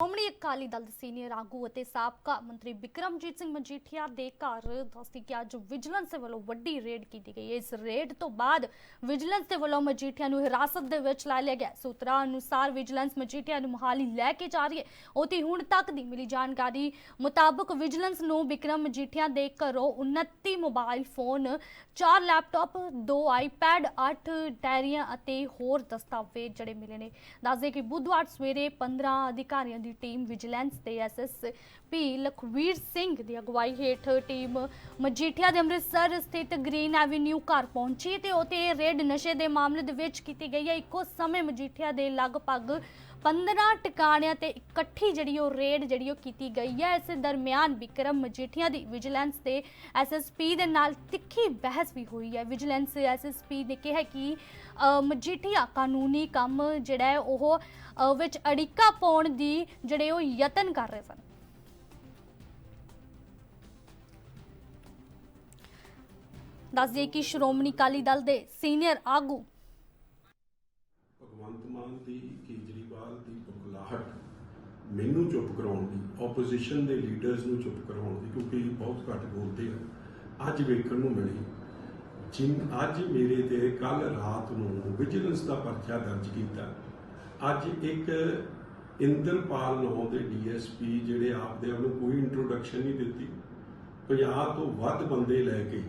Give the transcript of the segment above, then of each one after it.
ਸ਼੍ਰੋਮਣੀ ਅਕਾਲੀ ਦਲ ਦੇ ਸੀਨੀਅਰ ਆਗੂ ਅਤੇ ਸਾਬਕਾ ਮੰਤਰੀ ਬਿਕਰਮਜੀਤ ਸਿੰਘ ਮਜੀਠੀਆ ਦੇ ਘਰ ਦੱਸਦੀ ਕਿ ਅੱਜ ਵਿਜੀਲੈਂਸ ਦੇ ਵੱਲੋਂ ਵੱਡੀ ਰੇਡ ਕੀਤੀ ਗਈ। ਇਸ ਰੇਡ ਤੋਂ ਬਾਅਦ ਵਿਜੀਲੈਂਸ ਦੇ ਵੱਲੋਂ ਮਜੀਠੀਆ ਨੂੰ ਹਿਰਾਸਤ ਦੇ ਵਿੱਚ ਲੈ ਲਿਆ ਗਿਆ। ਸੂਤਰਾਂ ਅਨੁਸਾਰ ਵਿਜੀਲੈਂਸ ਮਜੀਠੀਆ ਨੂੰ ਮੁਹਾਲੀ ਲੈ ਕੇ ਜਾ ਰਹੀ ਹੈ। ਉਤੇ ਹੁਣ ਤੱਕ ਦੀ ਮਿਲੀ ਜਾਣਕਾਰੀ ਮੁਤਾਬਕ ਵਿਜੀਲੈਂਸ ਨੂੰ ਬਿਕਰਮ ਮਜੀਠੀਆ ਦੇ ਘਰੋਂ 29 ਮੋਬਾਈਲ ਫੋਨ 4 ਲੈਪਟਾਪ 2 ਆਈਪੈਡ 8 ਡਾਇਰੀਆਂ ਅਤੇ ਹੋਰ ਦਸਤਾਵੇਜ਼ ਜਿਹੜੇ ਮਿਲੇ ਨੇ। ਦੱਸਦੇ ਕਿ ਬੁੱਧਵਾਰ ਸਵੇਰੇ 15 ਅਧਿਕਾਰੀਆਂ ਦੀ ਟੀਮ ਵਿਜੀਲੈਂਸ ਤੇ ਐਸਐਸਪੀ ਲਖਵੀਰ ਸਿੰਘ ਦੀ ਅਗਵਾਈ ਹੇਠ ਟੀਮ ਮਜੀਠੀਆ ਦੇ ਅੰਮ੍ਰਿਤਸਰ ਸਥਿਤ ਗ੍ਰੀਨ ਐਵੀਨਿਊ ਘਰ ਪਹੁੰਚੀ ਤੇ ਉਤੇ ਰੇਡ ਨਸ਼ੇ ਦੇ ਮਾਮਲੇ ਦੇ ਵਿੱਚ ਕੀਤੀ ਗਈ ਹੈ। ਇੱਕੋ ਸਮੇਂ ਮਜੀਠੀਆ ਦੇ ਲਗਭਗ 15 ਟਿਕਾਣਿਆਂ ਤੇ ਇਕੱਠੀ ਜਿਹੜੀ ਉਹ ਰੇਡ ਜਿਹੜੀ ਉਹ ਕੀਤੀ ਗਈ ਹੈ। ਇਸ ਦਰਮਿਆਨ ਵਿਕਰਮ ਮਜੀਠੀਆ ਦੀ ਵਿਜੀਲੈਂਸ ਤੇ ਐਸਐਸਪੀ ਦੇ ਨਾਲ ਤਿੱਖੀ ਬਹਿਸ ਵੀ ਹੋਈ ਹੈ। ਵਿਜੀਲੈਂਸ ਐਸਐਸਪੀ ਨੇ ਕਿਹਾ ਕਿ ਮਜੀਠੀਆ ਕਾਨੂੰਨੀ ਕੰਮ ਜਿਹੜਾ ਹੈ ਉਹ ਵਿੱਚ ਅੜਿੱਕਾ ਪਾਉਣ ਦੀ ਜਿਹੜੇ ਉਹ ਯਤਨ ਕਰ ਰਹੇ ਸਨ। ਦੱਸ ਦਈਏ ਕਿ ਸ਼੍ਰੋਮਣੀ ਅਕਾਲੀ ਦਲ ਦੇ ਸੀਨੀਅਰ ਆਗੂ ਭਗਵੰਤ ਮਾਨ ਦੀ ਕੇਜਰੀਵਾਲ ਦੀ ਬੁਖਲਾਹਟ ਮੈਨੂੰ ਚੁੱਪ ਕਰਾਉਣ ਦੀ ਆਪੋਜੀਸ਼ਨ ਦੇ ਲੀਡਰਸ ਨੂੰ ਚੁੱਪ ਕਰਾਉਣ ਦੀ, ਕਿਉਂਕਿ ਬਹੁਤ ਘੱਟ ਬੋਲਦੇ ਆ, ਅੱਜ ਵੇਖਣ ਨੂੰ ਮਿਲੀ। ਜਿਨ, ਅੱਜ ਮੇਰੇ ਤੇ ਕੱਲ ਰਾਤ ਨੂੰ ਵਿਜੀਲੈਂਸ ਦਾ ਪਰਚਾ ਦਰਜ ਕੀਤਾ। ਅੱਜ ਇੱਕ ਇੰਦਰਪਾਲ ਨਾਂ ਦੇ ਡੀਐਸਪੀ ਜਿਹੜੇ ਆਪਦੇ ਆਪ ਨੂੰ ਕੋਈ ਇੰਟਰੋਡਕਸ਼ਨ ਨਹੀਂ ਦਿੱਤੀ। 50 ਤੋਂ ਵੱਧ ਬੰਦੇ ਲੈ ਕੇ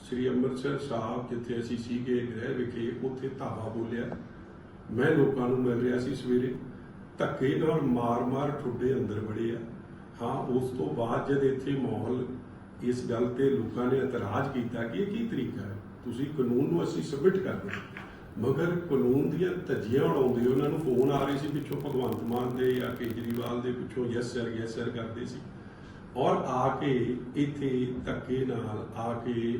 ਸ੍ਰੀ ਅੰਮ੍ਰਿਤਸਰ ਸਾਹਿਬ, ਜਿੱਥੇ ਅਸੀਂ ਸੀਗੇ ਗ੍ਰਹਿ ਵਿਖੇ, ਉੱਥੇ ਧਾਵਾ ਬੋਲਿਆ। ਮੈਂ ਲੋਕਾਂ ਨੂੰ ਮਿਲ ਰਿਹਾ ਸੀ ਸਵੇਰੇ। ਧੱਕੇ ਨਾਲ ਮਾਰ-ਮਾਰ ਠੁੱਡੇ ਅੰਦਰ ਵੜੇ ਆ। ਹਾਂ, ਉਸ ਤੋਂ ਬਾਅਦ ਜਦ ਇੱਥੇ ਮਾਹੌਲ ਇਸ ਗੱਲ ਤੇ ਲੋਕਾਂ ਨੇ ਇਤਰਾਜ਼ ਕੀਤਾ ਕਿ ਇਹ ਕੀ ਤਰੀਕਾ ਹੈ? ਤੁਸੀਂ ਕਾਨੂੰਨ ਨੂੰ ਅਸੀਂ ਸਬਮਿਟ ਕਰਦੇ ਮਗਰ ਕਾਨੂੰਨ ਦੀਆਂ ਧੱਜੀਆਂ ਉਡਾਉਂਦੇ ਉਹਨਾਂ ਨੂੰ ਫੋਨ ਆ ਰਹੇ ਸੀ ਪਿੱਛੋਂ ਭਗਵੰਤ ਮਾਨ ਦੇ ਜਾਂ ਕੇਜਰੀਵਾਲ ਦੇ ਪਿੱਛੋਂ ਯੈਸ ਸਰ ਯੈਸ ਸਰ ਕਰਦੇ ਸੀ। ਔਰ ਆ ਕੇ ਇੱਥੇ ਧੱਕੇ ਨਾਲ ਆ ਕੇ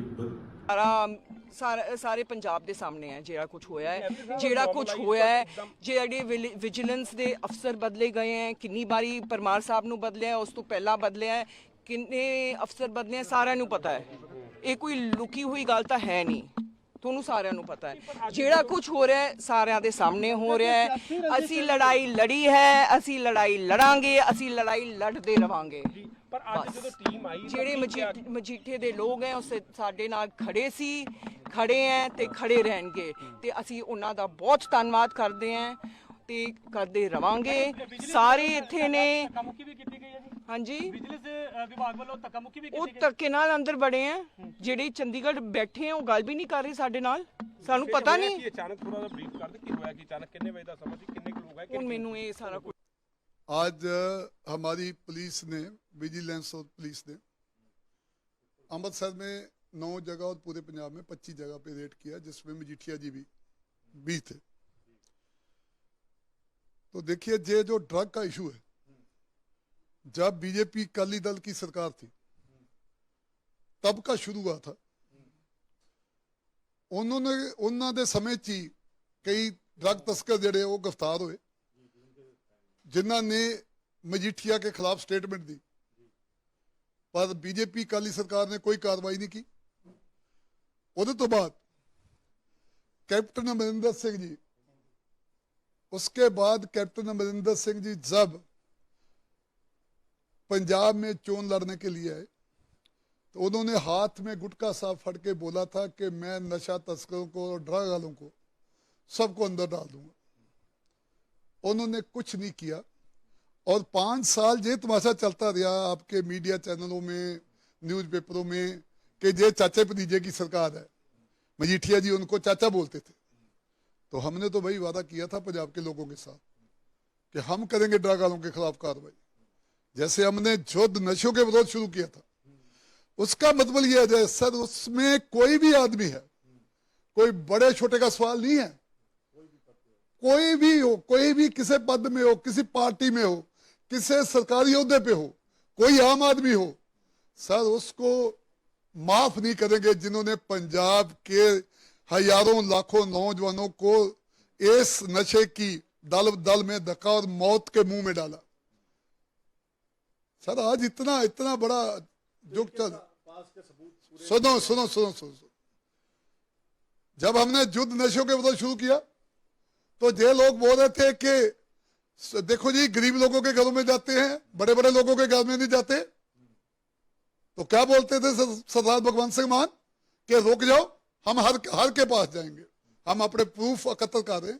ਸਾਰਾ ਸਾਰਾ- ਸਾਰੇ ਪੰਜਾਬ ਦੇ ਸਾਹਮਣੇ ਹੈ ਜਿਹੜਾ ਕੁਝ ਹੋਇਆ ਹੈ। ਜਿਹੜਾ ਕੁਝ ਹੋਇਆ ਹੈ ਜਿਹੜੇ ਵਿਲ- ਵਿਜੀਲੈਂਸ ਦੇ ਅਫਸਰ ਬਦਲੇ ਗਏ ਹੈ ਕਿੰਨੀ ਵਾਰੀ ਪਰਮਾਰ ਸਾਹਿਬ ਨੂੰ ਬਦਲਿਆ ਹੈ, ਉਸ ਤੋਂ ਪਹਿਲਾਂ ਬਦਲਿਆ ਹੈ ਕਿੰਨੇ ਅਫਸਰ ਬਦਲੇ ਹੈ ਸਾਰਿਆਂ ਨੂੰ ਪਤਾ ਹੈ। ਇਹ ਕੋਈ ਲੁਕੀ ਹੋਈ ਗੱਲ ਤਾਂ ਹੈ ਨਹੀਂ। ਤੁਹਾਨੂੰ ਸਾਰਿਆਂ ਨੂੰ ਪਤਾ ਹੈ। ਜਿਹੜਾ ਕੁਝ ਹੋ ਰਿਹਾ ਹੈ ਸਾਰਿਆਂ ਦੇ ਸਾਹਮਣੇ ਹੋ ਰਿਹਾ ਹੈ। ਅਸੀਂ ਲੜਾਈ ਲੜੀ ਹੈ ਅਸੀਂ ਲੜਾਈ ਲੜਾਂਗੇ ਅਸੀਂ ਲੜਾਈ ਲੜਦੇ ਰਵਾਂਗੇ। ਪਰ ਅੱਜ। ਜਦੋਂ ਟੀਮ ਆਈ ਜਿਹੜੇ? ਮਜੀਠ- ਮਜੀਠੇ ਦੇ ਲੋਕ ਹੈ ਉਸ ਸਾਡੇ ਨਾਲ ਖੜੇ ਸੀ ਖੜੇ ਹੈ ਤੇ ਖੜੇ ਰਹਿਣਗੇ। ਤੇ ਅਸੀਂ ਉਹਨਾਂ ਦਾ ਬਹੁਤ ਧੰਨਵਾਦ ਕਰਦੇ ਹਾਂ ਤੇ ਕਰਦੇ ਰਵਾਂਗੇ। ਸਾਰੇ ਇੱਥੇ ਨੇ ਧੱਕਾਮੁੱਕੀ ਵੀ ਕੀਤੀ ਗਈ ਹੈ ਜੀ। ਹਾਂਜੀ। ਵਿਜੀਲੈਂਸ ਅ, ਵਿਭਾਗ ਵੱਲੋਂ ਧੱਕਾਮੁੱਕੀ ਵੀ ਉਹ ਕੀਤੀ ਗਈ। ਧੱਕੇ ਨਾਲ ਅੰਦਰ ਬੜੇ ਆ ਜਿਹੜੇ ਚੰਡੀਗੜ੍ਹ ਬੈਠੇ ਆ ਉਹ ਗੱਲ ਵੀ ਨਹੀਂ ਕਰ ਰਹੇ ਸਾਡੇ ਨਾਲ। ਸਾਨੂੰ ਪਤਾ ਨਹੀਂ। ਕੀ ਅਚਾਨਕ ਥੋੜਾ ਜਿਹਾ ਬਰੀਫ ਕਰ ਦੇ ਕੀ ਹੋਇਆ ਕਿ ਅਚਾਨਕ ਕਿੰਨੇ ਵਜੇ ਦਾ ਸਮਾਂ ਸੀ ਕਿੰਨੇ ਕੁ ਲੋਕ ਆਏ ਹੁਣ ਮੈਨੂੰ ਇਹ ਸਾਰਾ ਕੁਝ आज हमारी पुलिस ने विजिलेंस और पुलिस ने अमृतसर में नौ जगह और पूरे पंजाब में पच्चीस जगह पे रेड किया जिसमें मजीठिया जी भी भी थे तो देखिए ये जो ड्रग का इशू है जब बीजेपी अकाली दल की सरकार थी तब का शुरू हुआ था उन्होंने उन्होंने ਦੇ ਸਮੇਂ 'ਚ ਹੀ ਕਈ ਡਰੱਗ ਤਸਕਰ ਜਿਹੜੇ ਉਹ ਗ੍ਰਿਫਤਾਰ ਹੋਏ ਜਿਨ੍ਹਾਂ ਨੇ ਮਜੀਠੀਆ के खिलाफ स्टेटमेंट दी पर बीजेपी अकाली सरकार ने कोई कार्रवाई नहीं की ਉਹਦੇ ਤੋਂ बाद कैप्टन अमरिंदर सिंह जी उसके बाद कैप्टन अमरिंदर सिंह जी जब पंजाब में चोन लड़ने के लिए आए तो उन्होंने हाथ में गुटका साफ फड़ के बोला था कि मैं नशा तस्करों को और ड्रग वालों को सबको अंदर डाल दूंगा उन्होंने कुछ नहीं किया। और पाँच साल ये तमाशा चलता रहा आपके मीडिया चैनलों में, न्यूज़पेपरों में, कि ये चाचे भतीजे की सरकार है। मजीठिया जी उनको चाचा बोलते थे। तो हमने तो वही वादा किया था पंजाब के लोगों के साथ कि हम करेंगे ड्रग वालों के खिलाफ कार्रवाई। जैसे हमने युद्ध नशों के विरोध शुरू किया था। उसका मतलब यह है, सर, उसमें कोई भी आदमी है, कोई बड़े छोटे का सवाल नहीं है कोई भी हो कोई भी किसी पद में हो किसी पार्टी में हो किसी सरकारी अहदे पे हो कोई आम आदमी हो सर उसको माफ़ नहीं करेंगे जिन्होंने पंजाब के हज़ारों लाखों नौजवानों को इस नशे की दल दल में धक्का और मौत के मुँह में डाला। सर आज इतना इतना बड़ा जो चल सुनो सुनो सुनो सुनो सुनो। जब हमने युद्ध नशों के विरोध शुरू किया तो ये लोग बोल रहे थे कि देखो जी, गरीब लोगों के घरों में जाते हैं बड़े बड़े लोगों के घर में नहीं जाते। तो क्या बोलते थे सरदार भगवंत सिंह मान? के रुक जाओ, हम हर हर के पास जाएँगे। हम अपने प्रूफ एकत्र कर। रहे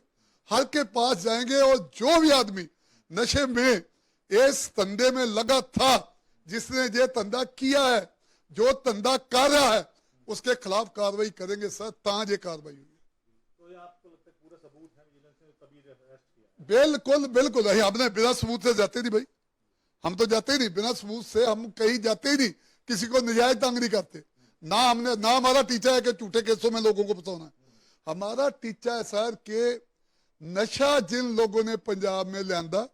हर के पास जाएँगे और जो भी आदमी नशे में, इस धंधे में लगा था, जिसने ये धंधा किया है, जो धंधा कर रहा है, उसके खिलाफ कार्रवाई करेंगे, सर ताज ये कार्रवाई बिल्कुल बिल्कुल। नहीं हमने बिना सबूत से जाते नहीं भाई। हम तो जाते ही नहीं। बिना सबूत से हम कहीं जाते ही नहीं। किसी को नजायज तंग नहीं करते। ना हमने, ना हमारा टीचा है कि झूठे केसों में लोगों को फंसाना है। हमारा टीचा है सर के नशा जिन लोगों ने पंजाब में लियांदा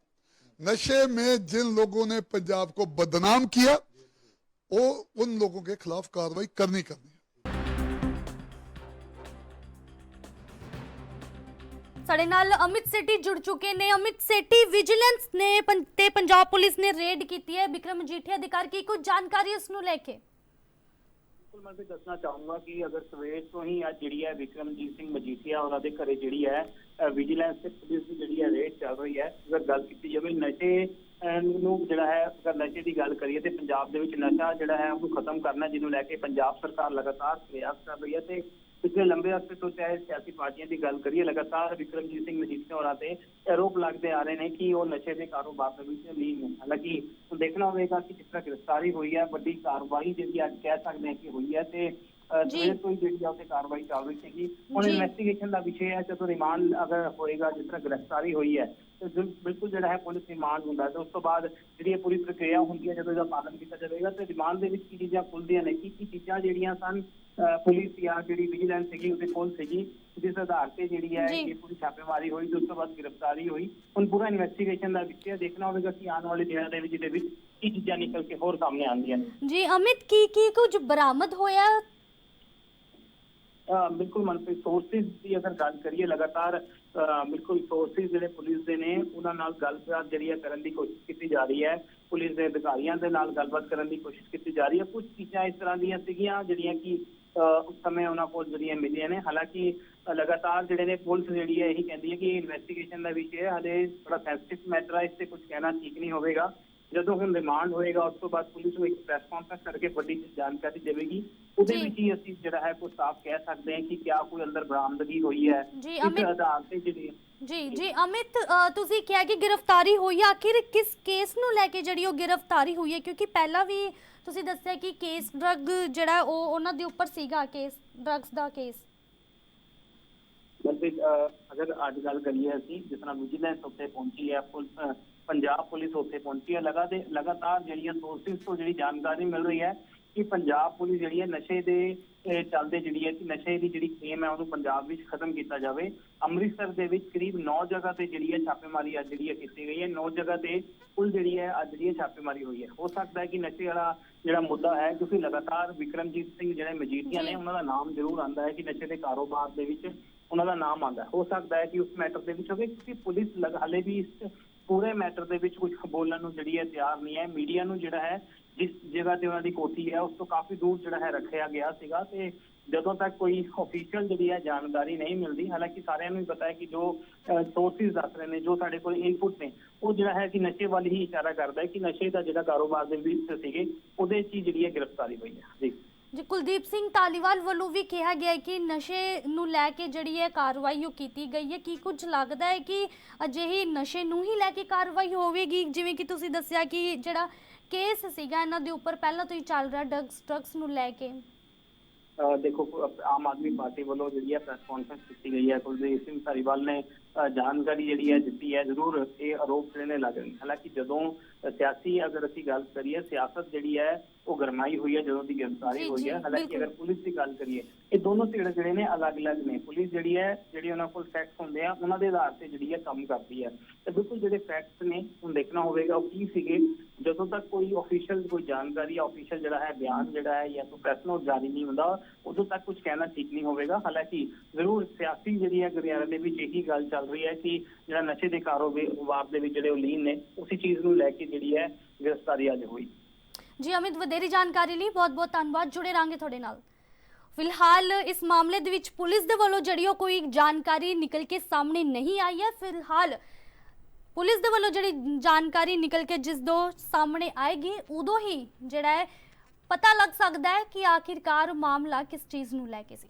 नशे में जिन लोगों ने पंजाब को बदनाम किया, वो उन लोगों के खिलाफ कार्रवाई करनी करनी ਸਾਡੇ ਨਾਲ ਅਮਿਤ ਸੇਠੀ ਜੁੜ ਚੁੱਕੇ ਨੇ। ਅਮਿਤ ਸੇਠੀ ਵਿਜੀਲੈਂਸ ਨੇ ਪੰ- ਤੇ ਪੰਜਾਬ ਪੁਲਿਸ ਨੇ ਰੇਡ ਕੀਤੀ ਹੈ। ਵਿਕਰਮ ਮਜੀਠੀਆ ਦੇ ਕੀ ਕੁਝ ਜਾਣਕਾਰੀ ਉਸ ਨੂੰ ਲੈ ਕੇ? ਬਿਲਕੁਲ ਮੈਂ ਵੀ ਦੱਸਣਾ ਚਾਹੂੰਗਾ ਕਿ ਅਗਰ ਸਵੇਰ ਤੋਂ ਹੀ ਅੱਜ ਜਿਹੜੀ ਹੈ ਵਿਕਰਮਜੀਤ ਸਿੰਘ ਮਜੀਠੀਆ ਉਹਨਾਂ ਦੇ ਘਰੇ ਜਿਹੜੀ ਹੈ ਵਿਜੀਲੈਂਸ ਤੇ ਪੁਲਿਸ ਦੀ ਜਿਹੜੀ ਹੈ ਰੇਡ ਚੱਲ ਰਹੀ ਹੈ ਅਗਰ ਗੱਲ ਕੀਤੀ ਜਾਵੇ ਨਸ਼ੇ ਅਹ, ਨੂੰ ਜਿਹੜਾ ਹੈ ਅਗਰ ਨਸ਼ੇ ਦੀ ਗੱਲ ਕਰੀਏ ਤੇ ਪੰਜਾਬ ਦੇ ਵਿੱਚ ਨਸ਼ਾ ਜਿਹੜਾ ਹੈ ਉਹਨੂੰ ਖਤਮ ਕਰਨਾ ਜਿਹਨੂੰ ਲੈ ਕੇ ਪੰਜਾਬ ਸਰਕਾਰ ਲਗਾਤਾਰ ਪ੍ਰਯਾਸ ਕਰ ਰਹੀ ਹੈ ਤੇ ਪਿਛਲੇ ਲੰਬੇ ਅਰਸੇ ਤੋਂ ਚਾਹੇ ਸਿਆਸੀ ਪਾਰਟੀਆਂ ਦੀ ਗੱਲ ਕਰੀਏ ਲਗਾਤਾਰ ਵਿਕਰਮਜੀਤ ਸਿੰਘ ਮਜੀਠੀਆ ਹੋਰਾਂ ਤੇ ਆਰੋਪ ਲੱਗਦੇ ਆ ਰਹੇ ਨੇ ਕਿ ਉਹ ਨਸ਼ੇ ਦੇ ਕਾਰੋਬਾਰ ਦੇ ਵਿੱਚ ਲੀਨ ਨੇ ਹਾਲਾਂਕਿ ਦੇਖਣਾ ਹੋਵੇਗਾ ਕਿ ਜਿਸ ਤਰ੍ਹਾਂ ਗ੍ਰਿਫਤਾਰੀ ਹੋਈ ਹੈ ਵੱਡੀ ਕਾਰਵਾਈ ਜਿਹੜੀ ਅੱਜ ਕਹਿ ਸਕਦੇ ਹਾਂ ਕਿ ਹੋਈ ਹੈ ਤੇ। ਸਵੇਰ ਤੋਂ ਹੀ ਜਿਹੜੀ ਆ ਉੱਥੇ ਕਾਰਵਾਈ ਚੱਲ ਰਹੀ ਸੀਗੀ ਹੁਣ। ਇਨਵੈਸਟੀਗੇਸ਼ਨ ਦਾ ਵਿਸ਼ੇ ਹੈ ਜਦੋਂ ਰਿਮਾਂਡ ਅਗਰ ਹੋਏਗਾ ਜਿਸ ਤਰ੍ਹਾਂ ਗ੍ਰਿਫਤਾਰੀ ਹੋਈ ਹੈ ਤੇ ਬਿਲ- ਬਿਲਕੁਲ ਜਿਹੜਾ ਹੈ ਪੁਲਿਸ ਰਿਮਾਂਡ ਹੁੰਦਾ ਹੈ ਤੇ ਉਸ ਤੋਂ ਬਾਅਦ ਜਿਹੜੀ ਇਹ ਪੂਰੀ ਪ੍ਰਕਿਰਿਆ ਹੁੰਦੀ ਹੈ ਜਦੋਂ ਇਹਦਾ ਪਾਲਣ ਕੀਤਾ ਜਾਵੇਗਾ ਤੇ ਰਿਮਾਂਡ ਦੇ ਵਿੱਚ ਕੀ ਚੀਜ਼ਾਂ ਖੁੱਲਦੀਆਂ ਨੇ ਕੀ ਕੀ ਚੀਜ਼ਾਂ ਜਿਹੜੀਆਂ ਸਨ ਪੁਲਿਸ ਜਾਂ ਜਿਹੜੀ ਵਿਜੀਲੈਂਸ ਸੀਗੀ ਉਹਦੇ ਕੋਲ ਸੀਗੀ। ਜਿਸ ਆਧਾਰ ਤੇ ਜਿਹੜੀ ਹੈ। ਇਹ ਪੂਰੀ ਛਾਪੇਮਾਰੀ ਹੋਈ ਉਸ ਤੋਂ ਬਾਅਦ ਗ੍ਰਿਫਤਾਰੀ ਹੋਈ। ਹੁਣ ਪੂਰਾ ਇਨਵੈਸਟੀਗੇਸ਼ਨ ਦਾ ਵਿਸ਼ੇ ਦੇਖਣਾ ਹੋਵੇਗਾ ਕਿ ਆਉਣ ਵਾਲੇ ਦਿਨਾਂ ਦੇ ਵਿੱਚ ਇਹਦੇ ਵਿੱਚ ਕੀ ਚੀਜ਼ਾਂ ਨਿਕਲ ਕੇ ਹੋਰ ਸਾਹਮਣੇ ਆਉਂਦੀਆਂ ਨੇ। ਜੀ ਅਮਿਤ ਕੀ ਕੀ ਕੁਝ ਬਰਾਮਦ ਹੋਇਆ? ਬਿਲਕੁਲ ਮਨਪ੍ਰੀਤ ਸੋਰਸਿਸ ਦੀ ਅਗਰ ਗੱਲ ਕਰੀਏ ਲਗਾਤਾਰ ਬਿਲਕੁਲ ਸੋਰਸਿਸ ਜਿਹੜੇ ਪੁਲਿਸ ਦੇ ਨੇ ਉਹਨਾਂ ਨਾਲ ਗੱਲਬਾਤ ਜਿਹੜੀ ਹੈ ਕਰਨ ਦੀ ਕੋਸ਼ਿਸ਼ ਕੀਤੀ ਜਾ ਰਹੀ ਹੈ। ਪੁਲਿਸ ਦੇ ਅਧਿਕਾਰੀਆਂ ਦੇ ਨਾਲ ਗੱਲਬਾਤ ਕਰਨ ਦੀ ਕੋਸ਼ਿਸ਼ ਕੀਤੀ ਜਾ ਰਹੀ ਹੈ। ਕੁਝ ਚੀਜ਼ਾਂ ਇਸ ਤਰ੍ਹਾਂ ਦੀਆਂ ਸੀਗੀਆਂ ਜਿਹੜੀਆਂ ਕਿ ਉਸ ਸਮੇਂ ਉਹਨਾਂ ਕੋਲ ਜਿਹੜੀਆਂ ਮਿਲੀਆਂ ਨੇ, ਹਾਲਾਂਕਿ ਲਗਾਤਾਰ ਜਿਹੜੇ ਨੇ ਪੁਲਿਸ ਜਿਹੜੀ ਹੈ ਇਹੀ ਕਹਿੰਦੀ ਹੈ ਕਿ ਇਨਵੈਸਟੀਗੇਸ਼ਨ ਦਾ ਵਿਸ਼ੇ ਹੈ, ਹਲੇ ਥੋੜਾ ਸੈਂਸਿਟਿਵ ਮੈਟਰ ਹੈ, ਇਸ ਤੇ ਕੁਝ ਕਹਿਣਾ ਠੀਕ ਨਹੀਂ ਹੋਵੇਗਾ। ਜਦੋਂ ਹੁਣ ਰਿਮਾਂਡ ਹੋਏਗਾ ਉਸ ਤੋਂ ਬਾਅਦ ਪੁਲਿਸ ਨੂੰ ਇੱਕ ਪ੍ਰੈਸ ਕਾਨਫਰੰਸ ਕਰਕੇ ਵੱਡੀ ਜਾਣਕਾਰੀ ਦੇਵੇਗੀ। ਉਹਦੇ। ਵਿੱਚ ਹੀ ਅਸੀਂ ਜਿਹੜਾ ਹੈ ਕੁਝ ਸਾਫ਼ ਕਹਿ ਸਕਦੇ ਹਾਂ ਕਿ ਕਿਆ ਕੋਈ ਅੰਦਰ ਬਰਾਮਦਗੀ ਹੋਈ ਹੈ ਜੀ, ਇਸ ਅਮਿਤ- ਆਧਾਰ ਤੇ ਜਿਹੜੀ ਜੀ ਜੀ ਅਮਿਤ ਅ, ਤੁਸੀਂ ਕਿਹਾ ਕਿ ਗ੍ਰਿਫਤਾਰੀ ਹੋਈ ਹੈ। ਆਖਿਰ ਕਿਸ ਕੇਸ ਨੂੰ ਲੈ ਕੇ ਜਿਹੜੀ ਉਹ ਗ੍ਰਿਫਤਾਰੀ ਹੋਈ ਹੈ? ਕਿਉਂਕਿ ਪਹਿਲਾਂ ਵੀ ਤੁਸੀਂ ਦੱਸਿਆ ਕਿ ਕੇਸ ਡਰੱਗ ਜਿਹੜਾ ਉਹ ਉਹਨਾਂ ਦੇ ਉੱਪਰ ਸੀਗਾ ਕੇਸ ਡਰੱਗਸ ਦਾ ਕੇਸ ਮਤਲਬ ਅਹ, ਅਗਰ ਅੱਜ ਗੱਲ ਕਰੀਏ ਅਸੀਂ ਜਿਸ ਤਰ੍ਹਾਂ ਵਿਜੀਲੈਂਸ ਉੱਤੇ ਪਹੁੰਚੀ ਹੈ ਪੁਲਿਸ ਅਹ, ਪੰਜਾਬ ਪੁਲਿਸ ਉੱਥੇ ਪਹੁੰਚੀ ਹੈ। ਲਗਾਤਾਰ ਲਗਾਤਾਰ ਜਿਹੜੀਆਂ ਸੋਰਸਿਸ ਤੋਂ ਜਿਹੜੀ ਜਾਣਕਾਰੀ ਮਿਲ ਰਹੀ ਹੈ ਕਿ ਪੰਜਾਬ ਪੁਲਿਸ ਜਿਹੜੀ ਹੈ ਨਸ਼ੇ ਦੇ ਚੱਲਦੇ ਜਿਹੜੀ ਹੈ ਕਿ ਨਸ਼ੇ ਦੀ ਜਿਹੜੀ ਖੇਮ ਹੈ, ਉਹਨੂੰ ਪੰਜਾਬ ਵਿੱਚ ਖਤਮ ਕੀਤਾ ਜਾਵੇ। ਅੰਮ੍ਰਿਤਸਰ ਦੇ ਵਿੱਚ ਕਰੀਬ 9 ਜਗ੍ਹਾ ਤੇ ਜਿਹੜੀ ਹੈ ਛਾਪੇਮਾਰੀ ਅੱਜ ਜਿਹੜੀ ਹੈ ਕੀਤੀ ਗਈ ਹੈ। 9 ਜਗ੍ਹਾ ਤੇ ਕੁੱਲ ਜਿਹੜੀ ਹੈ ਅੱਜ ਜਿਹੜੀ ਹੈ ਛਾਪੇਮਾਰੀ ਹੋਈ ਹੈ। ਹੋ ਸਕਦਾ ਹੈ ਕਿ ਨਸ਼ੇ ਵਾਲਾ ਜਿਹੜਾ ਮੁੱਦਾ ਹੈ, ਕਿਉਂਕਿ ਲਗਾਤਾਰ ਵਿਕਰਮਜੀਤ ਸਿੰਘ ਜਿਹੜੇ ਮਜੀਠੀਆ ਨੇ, ਉਹਨਾਂ ਦਾ ਨਾਮ ਜ਼ਰੂਰ ਆਂਦਾ ਹੈ ਕਿ ਨਸ਼ੇ ਦੇ ਕਾਰੋਬਾਰ ਦੇ ਵਿੱਚ ਉਹਨਾਂ ਦਾ ਨਾਮ ਆਂਦਾ ਹੋ। ਸਕਦਾ ਹੈ ਕਿ ਉਸ ਮੈਟਰ ਦੇ ਵਿੱਚ ਹੋਵੇ, ਕਿਉਂਕਿ ਪੁਲਿਸ ਲਗ, ਹਾਲੇ ਵੀ ਇਸ ਪੂਰੇ ਮੈਟਰ ਦੇ ਵਿੱਚ ਕੁਝ ਬੋਲਣ ਨੂੰ ਜਿਹੜੀ ਹੈ ਤਿਆਰ ਨਹੀਂ ਹੈ। ਮੀਡੀਆ ਨੂੰ ਜਿਹੜਾ ਹੈ, ਜਿਸ ਜਗ੍ਹਾ ਤੇ ਉਹਨਾਂ ਦੀ ਕੋਠੀ ਹੈ, ਉਸ ਤੋਂ ਕਾਫੀ ਦੂਰ ਜਿਹੜਾ ਹੈ ਰੱਖਿਆ ਗਿਆ ਸੀਗਾ ਤੇ ਜਦੋਂ ਤੱਕ ਕੋਈ ਅਫੀਸ਼ੀਅਲ ਜਿਹੜੀ ਹੈ ਜਾਣਕਾਰੀ ਨਹੀਂ ਮਿਲਦੀ, ਹਾਲਾਂਕਿ ਸਾਰਿਆਂ ਨੂੰ ਹੀ ਪਤਾ ਹੈ ਕਿ ਜੋ ਸੋਰਸਿਸ ਦੱਸ ਰਹੇ ਨੇ, ਜੋ ਸਾਡੇ ਕੋਲ ਇਨਪੁਟ ਨੇ, ਉਹ ਜਿਹੜਾ ਹੈ ਕਿ ਨਸ਼ੇ ਵੱਲ ਹੀ ਇਸ਼ਾਰਾ ਕਰਦਾ ਹੈ ਕਿ ਨਸ਼ੇ ਦਾ ਜਿਹੜਾ ਕਾਰੋਬਾਰ ਦੇ ਵਿੱਚ ਸੀਗੇ, ਉਹਦੇ 'ਚ ਹੀ ਜਿਹੜੀ ਹੈ ਗ੍ਰਿਫਤਾਰੀ ਹੋਈ ਹੈ। ਜੀ। ਜੀ ਕੁਲਦੀਪ ਸਿੰਘ ਧਾਲੀਵਾਲ ਵੱਲੋਂ ਵੀ ਕਿਹਾ ਗਿਆ ਹੈ ਕਿ ਨਸ਼ੇ ਨੂੰ ਲੈ ਕੇ ਜਿਹੜੀ ਹੈ ਕਾਰਵਾਈ ਉਹ ਕੀਤੀ ਗਈ ਹੈ, ਕੀ ਕੁਝ ਲੱਗਦਾ ਹੈ ਕਿ ਅਜਿਹੀ ਨਸ਼ੇ ਨੂੰ ਹੀ ਲੈ ਕੇ ਕਾਰਵਾਈ ਹੋਵੇਗੀ? ਜਿਵੇਂ ਕਿ ਤੁਸੀਂ ਦੱਸਿਆ ਕਿ ਜਿਹੜਾ ਕੇਸ ਸੀਗਾ, ਇਹਨਾਂ ਦੇ ਉੱਪਰ ਪਹਿਲਾਂ ਤੋਂ ਹੀ ਚੱਲ ਰਿਹਾ ਡਰੱਗਸ ਡਰੱਗਸ ਨੂੰ ਲੈ ਕੇ। ਅਹ ਦੇਖੋ ਅਹ ਆਮ ਆਦਮੀ ਪਾਰਟੀ ਵੱਲੋਂ ਜਿਹੜੀ ਹੈ ਪ੍ਰੈਸ ਕਾਨਫਰੰਸ ਕੀਤੀ ਗਈ ਹੈ। ਕੁਲਦੀਪ ਸਿੰਘ ਧਾਰੀਵਾਲ ਨੇ ਅਹ ਜਾਣਕਾਰੀ ਜਿਹੜੀ ਹੈ ਦਿੱਤੀ ਹੈ, ਜ਼ਰੂਰ ਇਹ ਆਰੋਪ ਜਿਹੜੇ ਨੇ ਲੱਗ ਰਹੇ ਨੇ। ਹਾਲਾਂਕਿ ਜਦੋਂ ਅਹ ਸਿਆਸੀ ਅਗਰ ਅਸੀਂ ਗੱਲ ਕਰੀਏ, ਸਿਆਸਤ ਜਿਹੜੀ ਹੈ ਉਹ ਗਰਮਾਈ ਹੋਈ ਹੈ ਜਦੋਂ ਦੀ ਗ੍ਰਿਫਤਾਰੀ ਹੋਈ ਹੈ ਹਾਲਾਂਕਿ। ਅਗਰ ਪੁਲਿਸ ਦੀ ਗੱਲ ਕਰੀਏ ਇਹ ਦੋਨੋਂ ਧਿਰ ਜਿਹੜੇ ਨੇ ਅਲੱਗ-ਅਲੱਗ ਨੇ। ਪੁਲਿਸ ਜਿਹੜੀ ਹੈ ਜਿਹੜੀ ਉਹਨਾਂ ਕੋਲ ਫੈਕਟਸ ਹੁੰਦੇ ਆ ਉਹਨਾਂ ਦੇ ਆਧਾਰ ਤੇ ਜਿਹੜੀ ਹੈ ਕੰਮ ਕਰਦੀ ਹੈ। ਤੇ ਬਿਲਕੁਲ ਜਿਹੜੇ ਫੈਕਟਸ ਨੇ ਹੁਣ ਦੇਖਣਾ ਹੋਵੇਗਾ ਉਹ ਕੀ ਸੀਗੇ। ਜਦੋਂ ਤੱਕ ਕੋਈ ਅਫੀਸ਼ੀਅਲ ਕੋਈ ਜਾਣਕਾਰੀ ਜਾਂ ਅਫੀਸ਼ੀਅਲ ਜਿਹੜਾ ਹੈ ਬਿਆਨ ਜਿਹੜਾ ਹੈ ਜਾਂ ਕੋਈ ਪ੍ਰੈਸ ਨੋਟ ਜਾਰੀ ਨਹੀਂ ਹੁੰਦਾ ਉਦੋਂ ਤੱਕ ਕੁਝ ਕਹਿਣਾ ਠੀਕ ਨਹੀਂ ਹੋਵੇਗਾ। ਹਾਲਾਂਕਿ ਜ਼ਰੂਰ ਸਿਆਸੀ ਜਿਹੜੀ ਹੈ ਗਰਿਆਰੇ ਦੇ ਵਿੱਚ ਇਹੀ ਗੱਲ ਚੱਲ ਰਹੀ ਹੈ ਕਿ ਜਿਹੜਾ ਨਸ਼ੇ ਦੇ ਕਾਰੋਬਾਰ ਦੇ ਵਿੱਚ ਜਿਹੜੇ ਉਹ ਲੀਨ ਨੇ ਉਸੇ ਚੀਜ਼ ਨੂੰ ਲੈ ਕੇ ਜਿਹੜੀ ਹੈ ਗ੍ਰਿਫਤਾਰੀ ਅੱਜ ਹੋਈ। ਜੀ ਅਮਿਤ, ਵਧੇਰੀ ਜਾਣਕਾਰੀ ਲਈ ਬਹੁਤ-ਬਹੁਤ ਧੰਨਵਾਦ, ਜੁੜੇ ਰਾਂਗੇ ਤੁਹਾਡੇ ਨਾਲ। ਫਿਲਹਾਲ ਇਸ ਮਾਮਲੇ ਦੇ ਵਿੱਚ ਪੁਲਿਸ ਦੇ ਵੱਲੋਂ ਜਿਹੜੀ ਉਹ ਕੋਈ ਜਾਣਕਾਰੀ ਨਿਕਲ ਕੇ ਸਾਹਮਣੇ ਨਹੀਂ ਆਈ ਹੈ। ਫਿਲਹਾਲ ਪੁਲਿਸ ਦੇ ਵੱਲੋਂ ਜਿਹੜੀ ਜਾਣਕਾਰੀ ਨਿਕਲ ਕੇ ਜਿਸ ਦੋ ਸਾਹਮਣੇ ਆਏਗੀ, ਉਦੋਂ ਹੀ ਜਿਹੜਾ ਹੈ ਪਤਾ ਲੱਗ ਸਕਦਾ ਹੈ ਕਿ ਆਖਿਰਕਾਰ ਮਾਮਲਾ ਕਿਸ ਚੀਜ਼ ਨੂੰ ਲੈ ਕੇ ਸੀ।